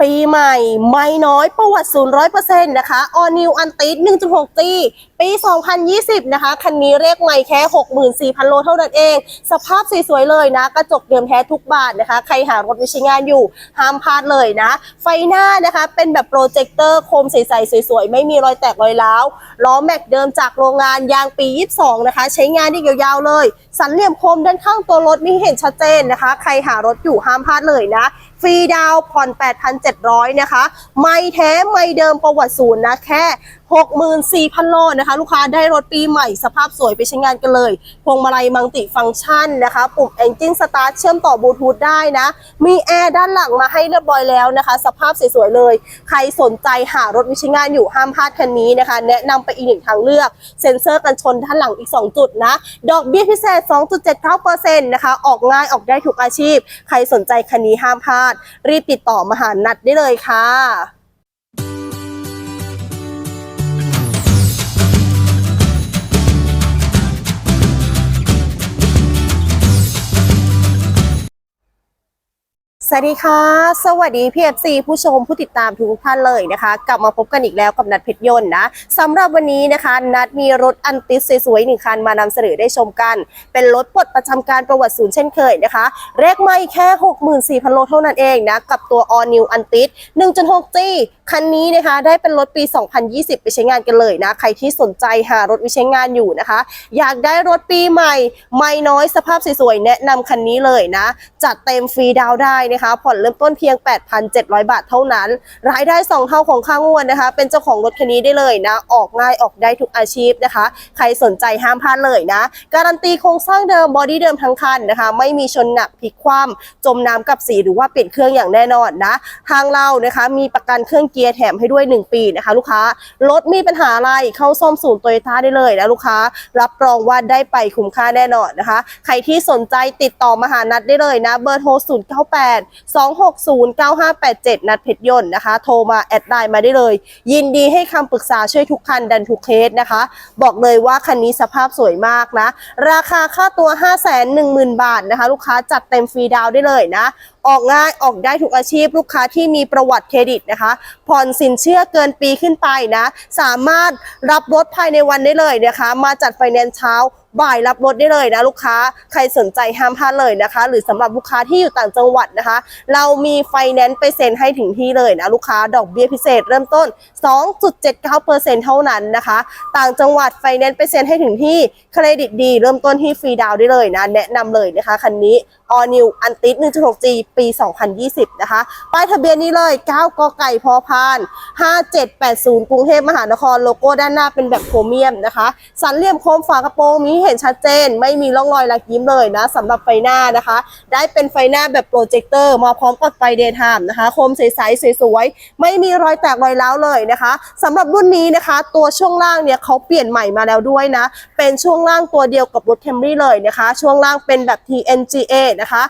ปีใหม่ ไม่น้อยประวัติศูนย์ร้อยเปอร์เซ็นต์นะคะ All New u n t i 1.6 G ปี 2020 นะคะ คันนี้เรียกใหม่แค่ 64,000 โลเท่านั้นเอง สภาพสวยๆเลยนะ กระจกเดิมแท้ทุกบานนะคะ ใครหารถวิใช้งานอยู่ ห้ามพลาดเลยนะ ไฟหน้านะคะเป็นแบบโปรเจคเตอร์โคมใสๆสวยๆ ไม่มีรอยแตกรอยร้าว ล้อแม็กเดิมจากโรงงานยางปี 22 นะคะ ใช้งานได้ยาวๆเลย สันเหลี่ยมโคมด้านข้างตัวรถมีเห็นชัดเจนนะคะ ใครหารถอยู่ห้ามพลาดเลยนะ ฟรีดาวผ่อน 8,700 นะคะ ไม่แท้ไม่เดิมประวัติศูนย์นะแค่64,000 โลนะคะ ลูกค้าได้รถปีใหม่สภาพสวยไปใช้งานกันเลย พวงมาลัยมังติฟังก์ชันนะคะ ปุ่ม Engine Start เชื่อมต่อบลูทูธได้นะ มีแอร์ด้านหลังมาให้เรียบร้อยแล้วนะคะ สภาพสวยๆเลย ใครสนใจหารถวิชงานอยู่ห้ามพลาดคันนี้นะคะ แนะนำไปอีกหนึ่งทางเลือก เซ็นเซอร์กันชนด้านหลังอีก 2 จุดนะ ดอกเบี้ยพิเศษ 2.79%นะคะ ออกง่ายออกได้ทุกอาชีพ ใครสนใจคันนี้ห้ามพลาดรีบติดต่อมาหานัดได้เลยค่ะ สวัสดีค่ะ สวัสดีพี่เอฟซีผู้ชมผู้ติดตามทุกท่านเลยนะคะ กลับมาพบกันอีกแล้วกับนัดเพชรยนต์นะสำหรับวันนี้นะคะ นัดมีรถอันติสสวยๆหนึ่งคันมานำเสนอได้ชมกัน เป็นรถปลดประจำการประวัติศูนย์เช่นเคยนะคะเลขไม่แค่ 64,000 โลเท่านั้นเองนะ กับตัว All New a n t i s 1.6G คันนี้นะคะได้เป็นรถปี 2020 ไปใช้งานกันเลยนะ ใครที่สนใจหารถวิใช้งานอยู่นะคะ อยากได้รถปีใหม่ ไม่น้อยสภาพสวยๆแนะนำคันนี้เลยนะจัดเต็มฟรีดาวได้นะคะผ่อนเริ่มต้นเพียง 8,700 บาทเท่านั้น รายได้ 2 เท่าของค่างวดนะคะ เป็นเจ้าของรถคันนี้ได้เลยนะ ออกง่ายออกได้ทุกอาชีพนะคะ ใครสนใจห้ามพลาดเลยนะ การันตีโครงสร้างเดิมบอดี้เดิมทั้งคันนะคะ ไม่มีชนหนักพลิกคว่ำจมน้ำกับสีหรือว่าเปลี่ยนเครื่องอย่างแน่นอนนะทางเรานะคะมีประกันเครื่องเกียร์แถมให้ด้วย 1 ปีนะคะ ลูกค้ารถมีปัญหาอะไรเข้าซ่อมศูนย์โตโยต้าได้เลยนะลูกค้า รับรองว่าได้ไปคุ้มค่าแน่นอนนะคะ ใครที่สนใจติดต่อมาหานัดได้เลยนะ เบอร์โทร 0 9 8 2 6 0 9 5 8 7 นัดเพชรยนต์นะคะ โทรมาแอดไลน์มาได้เลย ยินดีให้คำปรึกษาช่วยทุกคันดันทุกเคสนะคะ บอกเลยว่าคันนี้สภาพสวยมากนะ ราคาค่าตัว 5 1 0 0 0 0 บาทนะคะ ลูกค้าจัดเต็มฟรีดาวได้เลยนะออกง่ายออกได้ทุกอาชีพลูกค้าที่มีประวัติเครดิตนะคะ ผ่อนสินเชื่อเกินปีขึ้นไปนะ สามารถรับรถภายในวันได้เลยนะคะ มาจัดไฟแนนซ์เช้า บ่ายรับรถได้เลยนะลูกค้าใครสนใจห้ามพลาดเลยนะคะ หรือสำหรับลูกค้าที่อยู่ต่างจังหวัดนะคะ เรามีไฟแนนซ์ไปเซ็นให้ถึงที่เลยนะลูกค้าดอกเบี้ยพิเศษเริ่มต้น 2.79%เท่านั้นนะคะ ต่างจังหวัดไฟแนนซ์ไปเซ็นให้ถึงที่เครดิตดี เริ่มต้นที่ฟรีดาวได้เลยนะแนะนำเลยนะคะคันนี้ All New a n t i s 1.6G ปี 2020 นะคะ ป้ายทะเบียนนี้เลย 9 กไก่พอพาน 5780 กรุงเทพมหานคร โลโก้ด้านหน้าเป็นแบบโครเมียมนะคะ สันเหลี่ยมโคมฝากระโปรงมีเห็นชัดเจน ไม่มีร่องรอยรักยิ้มเลยนะสำหรับไฟหน้านะคะ ได้เป็นไฟหน้าแบบโปรเจคเตอร์มาพร้อมกับไฟเดย์ไทม์นะคะ โคมใสๆสวยๆ ไม่มีรอยแตกรอยร้าวเลยนะคะสำหรับรุ่นนี้นะคะ ตัวช่วงล่างเนี่ยเขาเปลี่ยนใหม่มาแล้วด้วยนะ เป็นช่วงล่างตัวเดียวกับรถแคมรี่เลยนะคะ ช่วงล่างเป็นแบบ TNGA นะคะ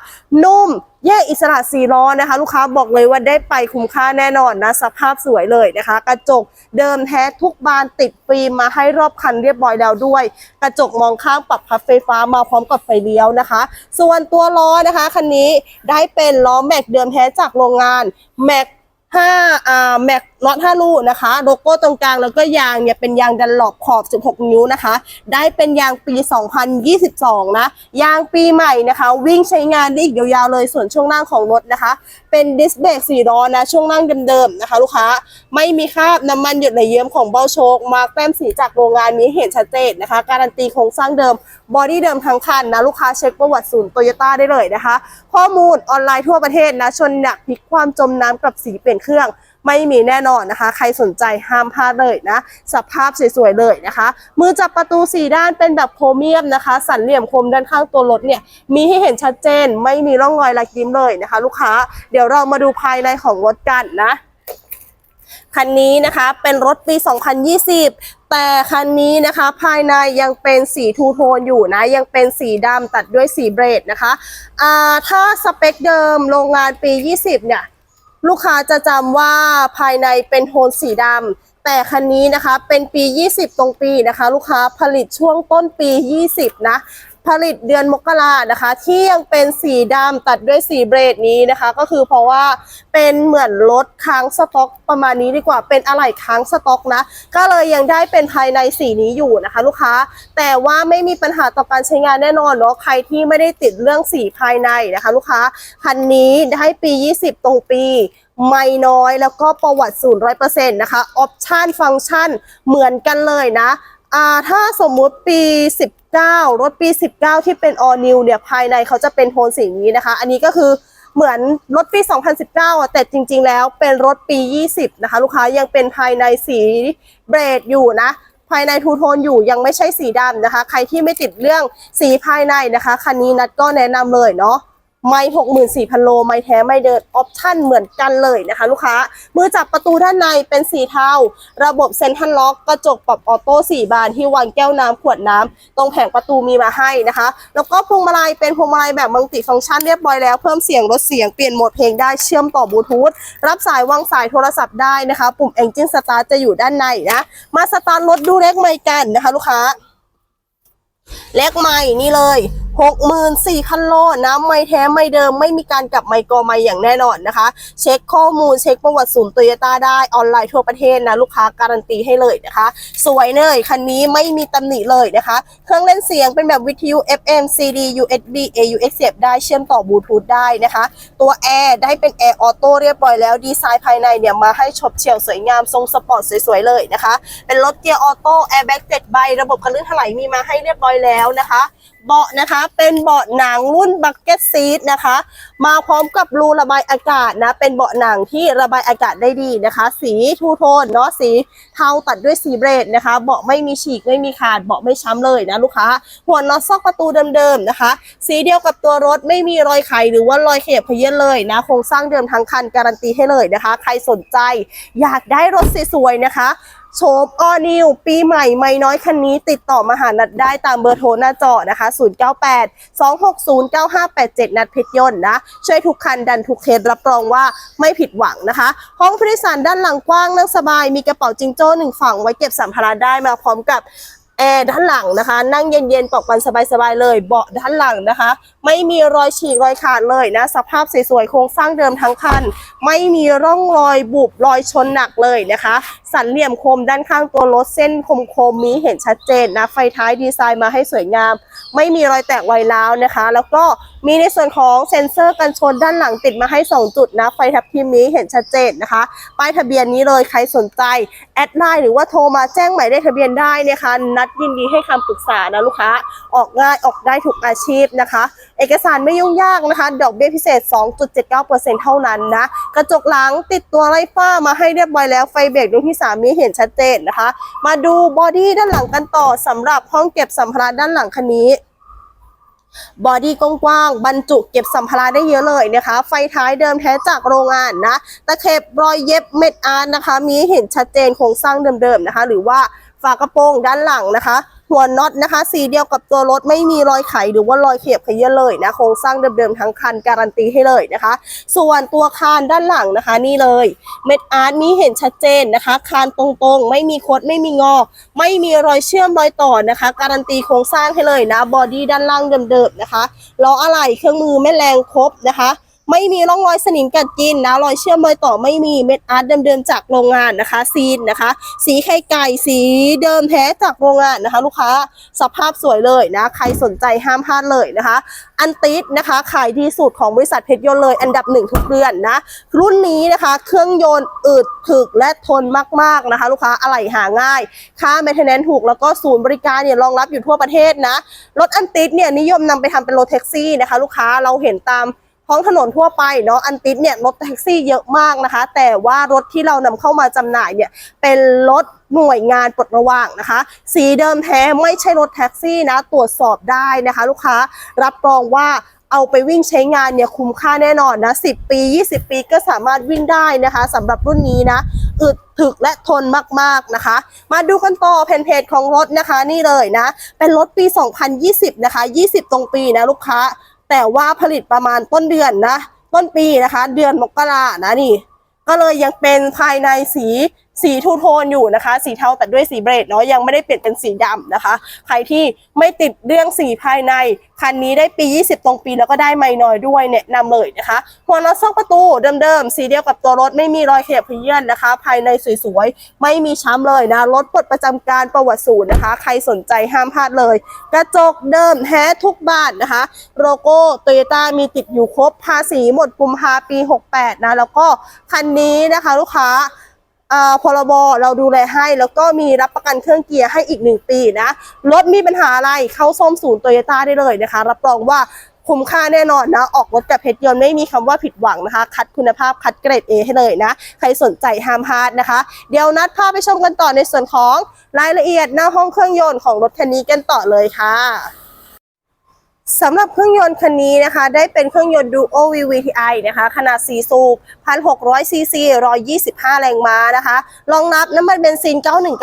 นุ่มแยกอิสระสีล้อนะคะ ลูกค้าบอกเลยว่าได้ไปคุ้มค่าแน่นอนนะสภาพสวยเลยนะคะ กระจกเดิมแท้ทุกบานติดฟิล์มมาให้รอบคันเรียบร้อยแล้วด้วย กระจกมองข้างปรับพับไฟฟ้ามาพร้อมกับไฟเลี้ยวนะคะ ส่วนตัวล้อนะคะคันนี้ได้เป็นล้อแม็กเดิมแท้จากโรงงานแม็ก5อ่าแม็ก น็อต5ลูกนะคะ โลโก้ตรงกลางแล้วก็ยางเนี่ยเป็นยางดันหลอบขอบ 16 นิ้วนะคะ ได้เป็นยางปี 2022 นะ ยางปีใหม่นะคะ วิ่งใช้งานได้อีกยาวๆเลยส่วนช่วงล่างของรถนะคะ เป็นดิสเบรกสี่ล้อนะ ช่วงล่างเดิมๆนะคะ ลูกค้าไม่มีคราบน้ำมันหยดไหลเยิ้มของเบ้าโชคมาแต้มสีจากโรงงานนี้เห็นชัดเจนนะคะ การันตีโครงสร้างเดิมบอดี้เดิมทั้งคันนะลูกค้าเช็คประวัติศูนย์โตโยต้าได้เลยนะคะ ข้อมูลออนไลน์ทั่วประเทศนะชนหนักพลิกความจมน้ำกับสีเปลี่ยนเครื่อง ไม่มีแน่นอนนะคะ ใครสนใจห้ามพลาดเลยนะ สภาพสวยๆเลยนะคะ มือจับประตูสีด้านเป็นแบบโครเมียมนะคะ สันเหลี่ยมคมด้านข้างตัวรถเนี่ยมีให้เห็นชัดเจน ไม่มีร่องรอยลักยิ้มเลยนะคะ ลูกค้าเดี๋ยวเรามาดูภายในของรถกันนะคันนี้นะคะเป็นรถปี 2020แต่คันนี้นะคะภายในยังเป็นสีทูโทนอยู่นะ ยังเป็นสีดำตัดด้วยสีเบรดนะคะอ่าถ้าสเปคเดิมโรงงานปี 20 เนี่ย ลูกค้าจะจำว่าภายในเป็นโทนสีดำแต่คันนี้นะคะเป็นปี 20 ตรงปีนะคะ ลูกค้าผลิตช่วงต้นปี 20 นะ ลิตเดือนมกรานะคะ ที่ยังเป็นสีดำตัดด้วยสีเบรดนี้นะคะ ก็คือเพราะว่าเป็นเหมือนรถค้างสต็อกประมาณนี้ดีกว่าเป็นอะไหล่ค้างสต็อกนะ ก็เลยยังได้เป็นภายในสีนี้อยู่นะคะ ลูกค้า แต่ว่าไม่มีปัญหาต่อการใช้งานแน่นอนเนาะใครที่ไม่ได้ติดเรื่องสีภายในนะคะ ลูกค้าคันนี้ได้ปี 20 ตรงปีไม่น้อยแล้วก็ประวัติศูนย์ร้อยเปอร์เซ็นต์นะคะออปชันฟังก์ชันเหมือนกันเลยนะอ่าถ้าสมมุติปี 19 รถปี 19 ที่เป็น all new เนี่ยภายในเขาจะเป็นโทนสีนี้นะคะ อันนี้ก็คือเหมือนรถปี 2019อะแต่จริง ๆ แล้วเป็นรถปี 20 นะคะ ลูกค้ายังเป็นภายในสีเบรดอยู่นะ ภายในทูโทนอยู่ยังไม่ใช่สีดำนะคะ ใครที่ไม่ติดเรื่องสีภายในนะคะ คันนี้นัดก็แนะนำเลยเนาะ ไม่หกหมื่นสี่พันโล ไม่แท้ไม่เดินออปชั่นเหมือนกันเลยนะคะ ลูกค้า มือจับประตูด้านในเป็นสีเทาระบบเซ็นทรัลล็อกกระจกปรับออโต้สี่บานที่วางแก้วน้ำขวดน้ำตรงแผงประตูมีมาให้นะคะ แล้วก็พวงมาลัยเป็นพวงมาลัยแบบมัลติฟังก์ชันเรียบร้อยแล้ว เพิ่มเสียงลดเสียงเปลี่ยนโหมดเพลงได้เชื่อมต่อบลูทูธรับสายวางสายโทรศัพท์ได้นะคะ ปุ่ม Engine Start จะอยู่ด้านในนะมาสตาร์ทรถดูเลขไม่กันนะคะ ลูกค้าเลขใหม่นี่เลย หกหมื่นสี่คันโลน้ำไม่แท้ไม่เดิมไม่มีการกลับไมโกอไม่อย่างแน่นอนนะคะ เช็คข้อมูลเช็คประวัติศูนย์โตโยต้าได้ออนไลน์ทั่วประเทศนะ ลูกค้าการันตีให้เลยนะคะ สวยเลยคันนี้ไม่มีตำหนิเลยนะคะ เครื่องเล่นเสียงเป็นแบบวิทยุ FM CD USB AUX เสียบได้เชื่อมต่อบลูทูธได้นะคะ ตัวแอร์ได้เป็นแอร์ออโต้เรียบร้อยแล้วดีไซน์ภายในเนี่ยมาให้ชบเฉี่ยวสวยงามทรงสปอร์ตสวยๆเลยนะคะ เป็นรถเกียร์ออโต้แอร์แบ็กเจ็ดใบระบบคันลื่นถลายมีมาให้เรียบร้อยแล้วนะคะเบาะนะคะ เป็นเบาะหนังรุ่นบักเก็ตซีทนะคะ มาพร้อมกับรูระบายอากาศนะ เป็นเบาะหนังที่ระบายอากาศได้ดีนะคะ สีทูโทนเนาะสีเทาตัดด้วยสีเบรดนะคะ เบาะไม่มีฉีกไม่มีขาดเบาะไม่ช้ำเลยนะลูกค้า หัวน็อตซอกประตูเดิมๆนะคะ สีเดียวกับตัวรถไม่มีรอยไขหรือว่ารอยเขยบเขยื้อนเลยนะ โครงสร้างเดิมทั้งคันการันตีให้เลยนะคะ ใครสนใจ อยากได้รถสวยๆนะคะโฉมออนิวปีใหม่ไม่น้อยคันนี้ ติดต่อมาหานัดได้ตามเบอร์โทรหน้าจอนะคะ 098 260 9587 นัดเพชรยนต์นะ ช่วยทุกคันดันทุกเคสรับรองว่าไม่ผิดหวังนะคะ ห้องผู้โดยสารด้านหลังกว้างนั่งสบาย มีกระเป๋าจิงโจ้หนึ่งฝั่งไว้เก็บสัมภาระได้มาพร้อมกับแอร์ด้านหลังนะคะ นั่งเย็นๆปลอกปันสบายๆเลย เบาะด้านหลังนะคะ ไม่มีรอยฉีกรอยขาดเลยนะ สภาพสวยๆโครงสร้างเดิมทั้งคัน ไม่มีร่องรอยบุบรอยชนหนักเลยนะคะ สันเหลี่ยมคมด้านข้างตัวรถเส้นคมๆมีเห็นชัดเจนนะ ไฟท้ายดีไซน์มาให้สวยงาม ไม่มีรอยแตกไวร้าวนะคะ แล้วก็มีในส่วนของเซ็นเซอร์กันชนด้านหลังติดมาให้ 2 จุดนะ ไฟทับทิมนี้เห็นชัดเจนนะคะ ป้ายทะเบียนนี้เลยใครสนใจ แอดไลน์หรือว่าโทรมาแจ้งหมายเลขทะเบียนได้นะคะ นัดยินดีให้คำปรึกษานะลูกค้า ออกง่ายออกได้ทุกอาชีพนะคะ เอกสารไม่ยุ่งยากนะคะ ดอกเบี้ยพิเศษ 2.79%เท่านั้นนะ กระจกหลังติดตัวไล่ฟ้ามาให้เรียบร้อยแล้ว ไฟเบรกดวงที่3มีเห็นชัดเจนนะคะ มาดูบอดี้ด้านหลังกันต่อสำหรับห้องเก็บสัมภาระด้านหลังคันนี้บอดี้กว้างๆบรรจุเก็บสัมภาระได้เยอะเลยนะคะ ไฟท้ายเดิมแท้จากโรงงานนะตะเข็บรอยเย็บเม็ดอาร์นะคะ มีเห็นชัดเจนโครงสร้างเดิมๆนะคะ หรือว่าฝากระโปรงด้านหลังนะคะ หัวน็อตนะคะ สีเดียวกับตัวรถไม่มีรอยไขหรือว่ารอยเขียบขยื่นเลยนะโครงสร้างเดิมๆทั้งคันการันตีให้เลยนะคะ ส่วนตัวคานด้านหลังนะคะ นี่เลยเม็ดอาร์ตมีเห็นชัดเจนนะคะคานตรงๆ ไม่มีคดไม่มีงอ ไม่มีรอยเชื่อมรอยต่อนะคะ การันตีโครงสร้างให้เลยนะบอดี้ด้านล่างเดิมๆนะคะล้ออะไหล่เครื่องมือแม่แรงครบนะคะ ไม่มีร่องรอยสนิมกัดกินนะรอยเชื่อมรอยต่อไม่มีเม็ดอาร์ตเดิมๆจากโรงงานนะคะ ซีนนะคะ สีไข่ไก่สีเดิมแท้จากโรงงานนะคะ ลูกค้าสภาพสวยเลยนะ ใครสนใจห้ามพลาดเลยนะคะ อันติสนะคะ ขายดีสุดของบริษัทเพชรยนต์เลย อันดับหนึ่งทุกเดือนนะ รุ่นนี้นะคะเครื่องยนต์อึดถึกและทนมากๆนะคะ ลูกค้าอะไหล่หาง่าย ค่า maintenance ถูกแล้วก็ศูนย์บริการเนี่ยรองรับอยู่ทั่วประเทศนะรถอันติสเนี่ยนิยมนำไปทำเป็นรถแท็กซี่นะคะ ลูกค้าเราเห็นตาม ท้องถนนทั่วไปเนาะอันติสเนี่ยรถแท็กซี่เยอะมากนะคะ แต่ว่ารถที่เรานำเข้ามาจำหน่ายเนี่ยเป็นรถหน่วยงานปลดระวางนะคะ สีเดิมแท้ไม่ใช่รถแท็กซี่นะตรวจสอบได้นะคะ ลูกค้ารับรองว่าเอาไปวิ่งใช้งานเนี่ยคุ้มค่าแน่นอนนะ 10 ปี 20 ปีก็สามารถวิ่งได้นะคะสำหรับรุ่นนี้นะ อึดถึกและทนมากๆนะคะ มาดูกันต่อเพนเพจของรถนะคะนี่เลยนะ เป็นรถปี 2020 นะคะ 20 ตรงปีนะลูกค้า แต่ว่าผลิตประมาณต้นเดือนนะ ต้นปีนะคะ เดือนมกรานะนี่ ก็เลยยังเป็นภายในสี สีทูโทนอยู่นะคะ สีเทาแต่ด้วยสีเบรดเนาะยังไม่ได้เปลี่ยนเป็นสีดำนะคะ ใครที่ไม่ติดเรื่องสีภายใน คันนี้ได้ปี 20 ตรงปีแล้วก็ได้ไม่น้อยด้วยแนะนำเลยนะคะ หัวน็อตซอกประตูเดิมๆ สีเดียวกับตัวรถไม่มีรอยขยับเขยื่อนนะคะ ภายในสวยๆ ไม่มีช้ำเลยนะ รถปลดประจำการประวัติศูนย์นะคะ ใครสนใจห้ามพลาดเลย กระจกเดิมแท้ทุกบานนะคะ โลโก้โตโยต้ามีติดอยู่ครบภาษีหมดกุมภาปี 68 นะ แล้วก็คันนี้นะคะลูกค้า พรบเราดูแลให้แล้วก็มีรับประกันเครื่องเกียร์ให้อีกหนึ่งปีนะรถมีปัญหาอะไรเข้าซ่อมศูนย์โตโยต้าได้เลยนะคะ รับรองว่าคุ้มค่าแน่นอนนะ ออกรถกับเพชรยนต์ไม่มีคำว่าผิดหวังนะคะ คัดคุณภาพคัดเกรด A ให้เลยนะ ใครสนใจห้ามพลาดนะคะ เดี๋ยวนัดพาไปชมกันต่อในส่วนของรายละเอียดหน้าห้องเครื่องยนต์ของรถคันนี้กันต่อเลยค่ะ สำหรับเครื่องยนต์คันนี้นะคะ ได้เป็นเครื่องยนต์ Duo VVTi นะคะ ขนาด 4 สูบ 1,600ซีซี125 แรงม้านะคะ รองรับน้ำมันเบนซิน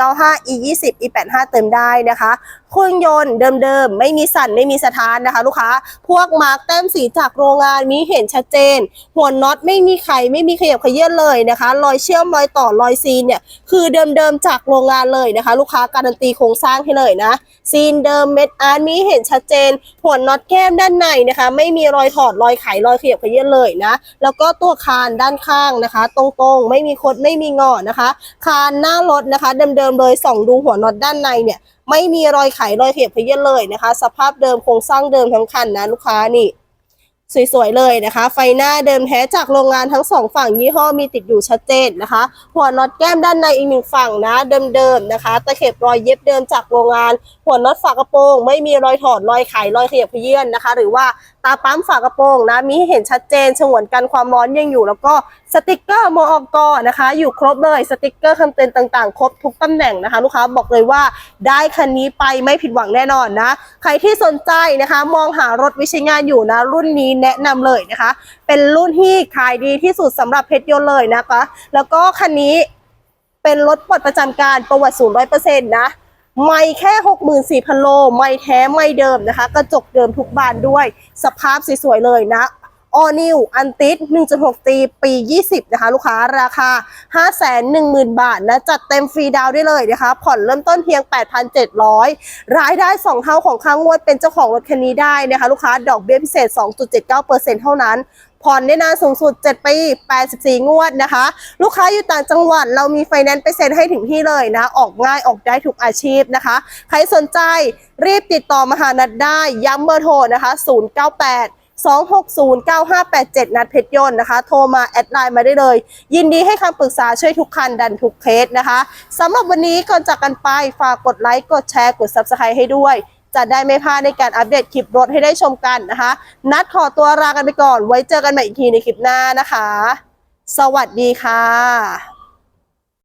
9195 E20 E85 เติมได้นะคะเครื่องยนต์เดิมๆ ไม่มีสั่นไม่มีสะท้านนะคะลูกค้า พวกมาร์กแต้มสีจากโรงงานมีเห็นชัดเจน หัวน็อตไม่มีไขไม่มีขยับขยื่นเลยนะคะ รอยเชื่อมรอยต่อรอยซีนเนี่ยคือเดิมๆจากโรงงานเลยนะคะ ลูกค้าการันตีโครงสร้างให้เลยนะ ซีนเดิมเม็ดอาร์ตมีเห็นชัดเจน หัวน็อตแก้มด้านในนะคะ ไม่มีรอยถอดรอยไขรอยขยับขยื่นเลยนะ แล้วก็ตัวคานด้านข้างนะคะ ตรงๆ ไม่มีคดไม่มีงอนะคะ คานหน้ารถนะคะ เดิมๆเลยส่องดูหัวน็อตด้านในเนี่ย ไม่มีรอยไขรอยเขยับขยื่นเลยนะคะ สภาพเดิมโครงสร้างเดิมทั้งคันนะลูกค้านี่สวยๆเลยนะคะ ไฟหน้าเดิมแท้จากโรงงานทั้งสองฝั่งยี่ห้อมีติดอยู่ชัดเจนนะคะ หัวน็อตแก้มด้านในอีกหนึ่งฝั่งนะ เดิมๆนะคะ ตะเข็บรอยเย็บเดิมจากโรงงาน หัวน็อตฝากระโปรง ไม่มีรอยถอดรอยไขรอยเขยับเขยื่นนะคะ หรือว่า ตาปั๊มฝากระโปรงนะมีให้เห็นชัดเจนฉงวนกันความร้อนยังอยู่ แล้วก็สติกเกอร์มออกอนะคะ อยู่ครบเลยสติกเกอร์คำเตือนต่างๆ ครบทุกตำแหน่งนะคะ ลูกค้าบอกเลยว่าได้คันนี้ไปไม่ผิดหวังแน่นอนนะ ใครที่สนใจนะคะ มองหารถวิชงานอยู่นะ รุ่นนี้แนะนำเลยนะคะ เป็นรุ่นที่ขายดีที่สุดสำหรับเพชรยนต์เลยนะคะ แล้วก็คันนี้เป็นรถปลดประจำการประวัติศูนย์ร้อยเปอร์เซ็นต์นะ ไม่แค่ 64,000 โล ไม่แท้ไม่เดิมนะคะ กระจกเดิมทุกบานด้วย สภาพสวยๆเลยนะออนิวอันติส1.6 ตี ปี 20 นะคะ ลูกค้าราคา 510,000 บาทนะ จัดเต็มฟรีดาวได้เลยนะคะ ผ่อนเริ่มต้นเพียง 8,700 รายได้ 2 เท่าของค่างวดเป็นเจ้าของรถคันนี้ได้นะคะ ลูกค้าดอกเบี้ยพิเศษ 2.79%เท่านั้น ผ่อนได้นานสูงสุด 7 ปี 84 งวดนะคะ ลูกค้าอยู่ต่างจังหวัด เรามีไฟแนนซ์ไปเซ็นให้ถึงที่เลยนะ ออกง่ายออกได้ทุกอาชีพนะคะ ใครสนใจรีบติดต่อมาหานัดได้ ย้ำเบอร์โทรนะคะ 098 260 9587 นัดเพชรยนต์นะคะ โทรมาแอดไลน์มาได้เลย ยินดีให้คำปรึกษาช่วยทุกคันดันทุกเคสนะคะสำหรับวันนี้ก่อนจากกันไปฝากกดไลค์ กดแชร์ กด Subscribe ให้ด้วย จะได้ไม่พลาดในการอัปเดตคลิปรถให้ได้ชมกันนะคะ นัดขอตัวลากันไปก่อน ไว้เจอกันใหม่อีกทีในคลิปหน้านะคะ สวัสดีค่ะ